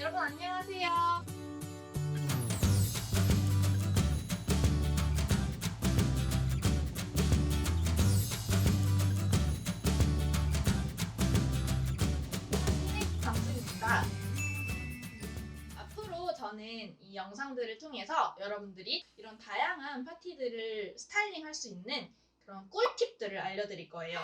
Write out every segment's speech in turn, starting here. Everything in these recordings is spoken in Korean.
여러분 안녕하세요. 앞으로 저는 이 영상들을 통해서 여러분들이 이런 다양한 파티들을 스타일링 할 수 있는 그런 꿀팁들을 알려드릴 거예요.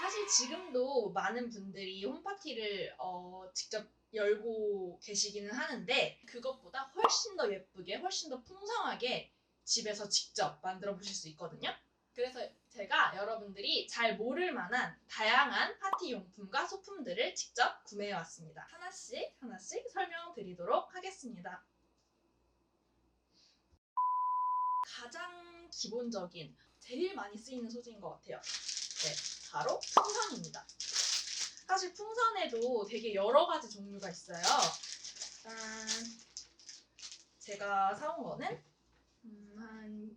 사실 지금도 많은 분들이 홈파티를 어, 직접 열고 계시기는 하는데 그것보다 훨씬 더 예쁘게 훨씬 더 풍성하게 집에서 직접 만들어 보실 수 있거든요. 그래서 제가 여러분들이 잘 모를 만한 다양한 파티 용품과 소품들을 직접 구매해 왔습니다. 하나씩 하나씩 설명드리도록 하겠습니다. 가장 기본적인 제일 많이 쓰이는 소재인 것 같아요. 네, 바로 풍선입니다. 사실 풍선에도 되게 여러 가지 종류가 있어요. 짠. 제가 사온 거는 음, 한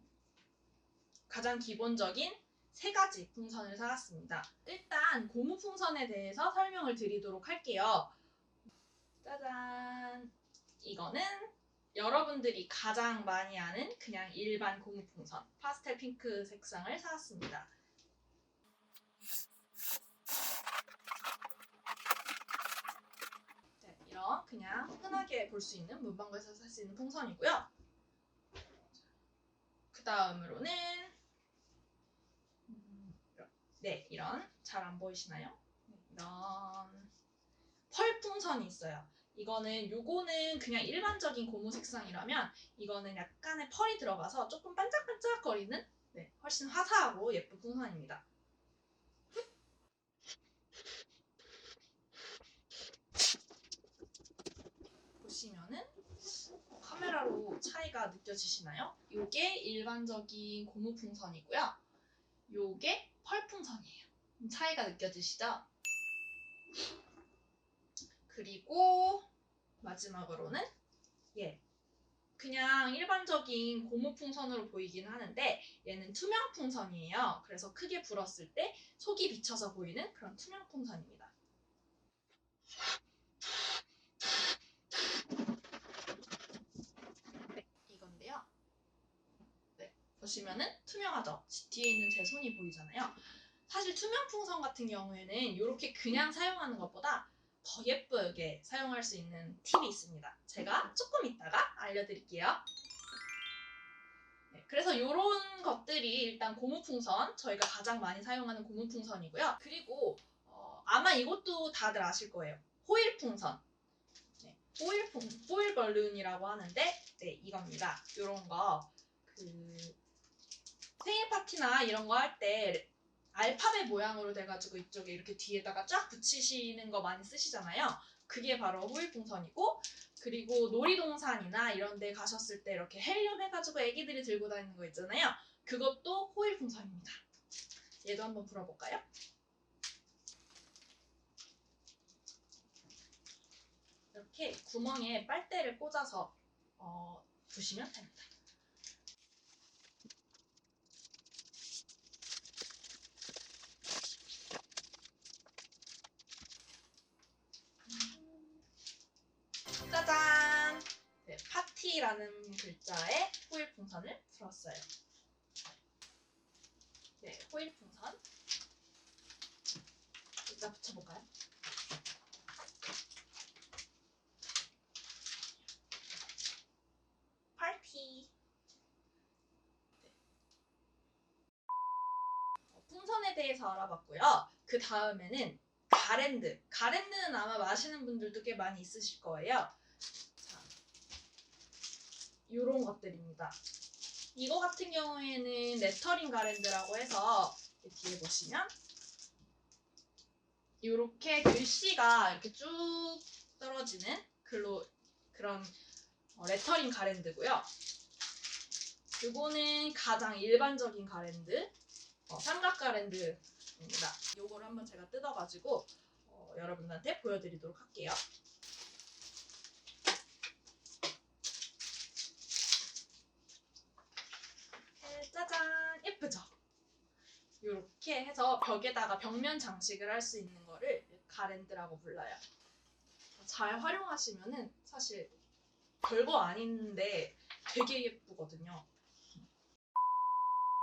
가장 기본적인 세 가지 풍선을 사왔습니다. 일단 고무 풍선에 대해서 설명을 드리도록 할게요. 짜잔. 이거는 여러분들이 가장 많이 아는 그냥 일반 고무 풍선 파스텔 핑크 색상을 사왔습니다. 네, 이런 그냥 흔하게 볼 수 있는 문방구에서 살 수 있는 풍선이고요. 그 다음으로는 음, 네 이런 잘 안 보이시나요? 네, 이런 펄 풍선이 있어요. 이거는 요거는 그냥 일반적인 고무 색상이라면 이거는 약간의 펄이 들어가서 조금 반짝반짝거리는 네, 훨씬 화사하고 예쁜 풍선입니다. 보시면은 카메라로 차이가 느껴지시나요? 요게 일반적인 고무 풍선이고요. 요게 펄 풍선이에요. 차이가 느껴지시죠? 그리고 마지막으로는 예. 그냥 일반적인 고무 풍선으로 보이긴 하는데 얘는 투명 풍선이에요. 그래서 크게 불었을 때 속이 비쳐서 보이는 그런 투명 풍선입니다. 네, 이건데요. 네, 보시면은 투명하죠? 뒤에 있는 제 손이 보이잖아요. 사실 투명 풍선 같은 경우에는 이렇게 그냥 사용하는 것보다 더 예쁘게 사용할 수 있는 팁이 있습니다. 제가 조금 이따가 알려드릴게요. 네, 그래서 이런 것들이 일단 고무풍선, 저희가 가장 많이 사용하는 고무풍선이고요. 그리고 어, 아마 이것도 다들 아실 거예요. 호일풍선. 네, 호일풍, 호일 벌룬이라고 하는데, 네, 이겁니다. 이런 거. 그, 생일 파티나 이런 거 할 때 알파벳 모양으로 돼가지고 이쪽에 이렇게 뒤에다가 쫙 붙이시는 거 많이 쓰시잖아요. 그게 바로 호일풍선이고 그리고 놀이동산이나 이런 데 가셨을 때 이렇게 헬륨 해가지고 애기들이 들고 다니는 거 있잖아요. 그것도 호일풍선입니다. 얘도 한번 불어볼까요? 이렇게 구멍에 빨대를 꽂아서 어, 부시면 됩니다. 짜잔! 네, 파티라는 글자에 호일 풍선을 풀었어요. 네, 호일 풍선. 일단 붙여볼까요? 파티. 네. 어, 풍선에 대해서 알아봤고요. 그 다음에는 가랜드. 가랜드는 아마 마시는 분들도 꽤 많이 있으실 거예요. 자, 요런 것들입니다. 이거 같은 경우에는 레터링 가랜드라고 해서 뒤에 보시면 이렇게 글씨가 이렇게 쭉 떨어지는 글로 그런 어, 레터링 가랜드고요. 요거는 가장 일반적인 가랜드, 어, 삼각 가랜드입니다. 요거를 한번 제가 뜯어가지고 어, 여러분들한테 보여드리도록 할게요. 네, 짜잔 예쁘죠? 이렇게 해서 벽에다가 벽면 장식을 할 수 있는 거를 가랜드라고 불러요. 잘 활용하시면은 사실 별거 아닌데 되게 예쁘거든요.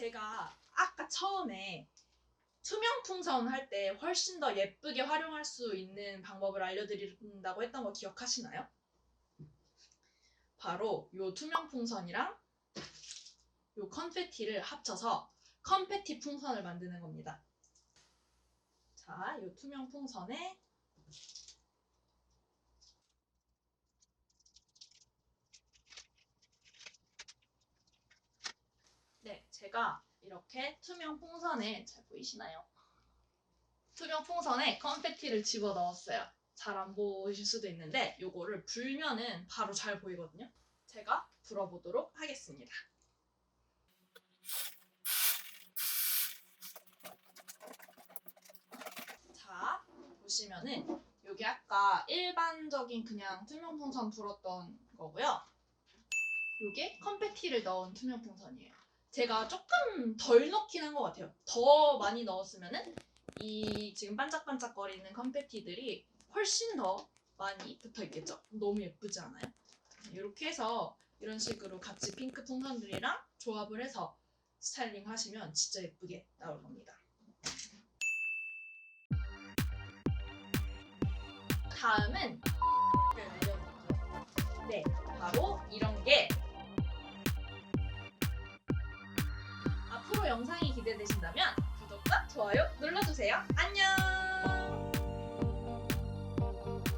제가 아까 처음에 투명 풍선 할 때 훨씬 더 예쁘게 활용할 수 있는 방법을 알려드린다고 했던 거 기억하시나요? 바로 요 투명 풍선이랑 요 컨페티를 합쳐서 컨페티 풍선을 만드는 겁니다. 자, 요 투명 풍선에 네, 제가 이렇게 투명 풍선에 잘 보이시나요? 투명 풍선에 컨페티를 집어 넣었어요. 잘 안 보이실 수도 있는데 요거를 불면은 바로 잘 보이거든요. 제가 불어보도록 하겠습니다. 자, 보시면은 여기 아까 일반적인 그냥 투명 풍선 불었던 거고요. 요게 컨페티를 넣은 투명 풍선이에요. 제가 조금 덜 넣긴 한 것 같아요. 더 많이 넣었으면은 이 지금 반짝반짝거리는 컨페티들이 훨씬 더 많이 붙어 있겠죠. 너무 예쁘지 않아요? 이렇게 해서 이런 식으로 같이 핑크 풍선들이랑 조합을 해서 스타일링 하시면 진짜 예쁘게 나올 겁니다. 다음은 네, 바로 이런 게 앞으로 영상이 기대되신다면 구독과 좋아요 눌러주세요. 안녕!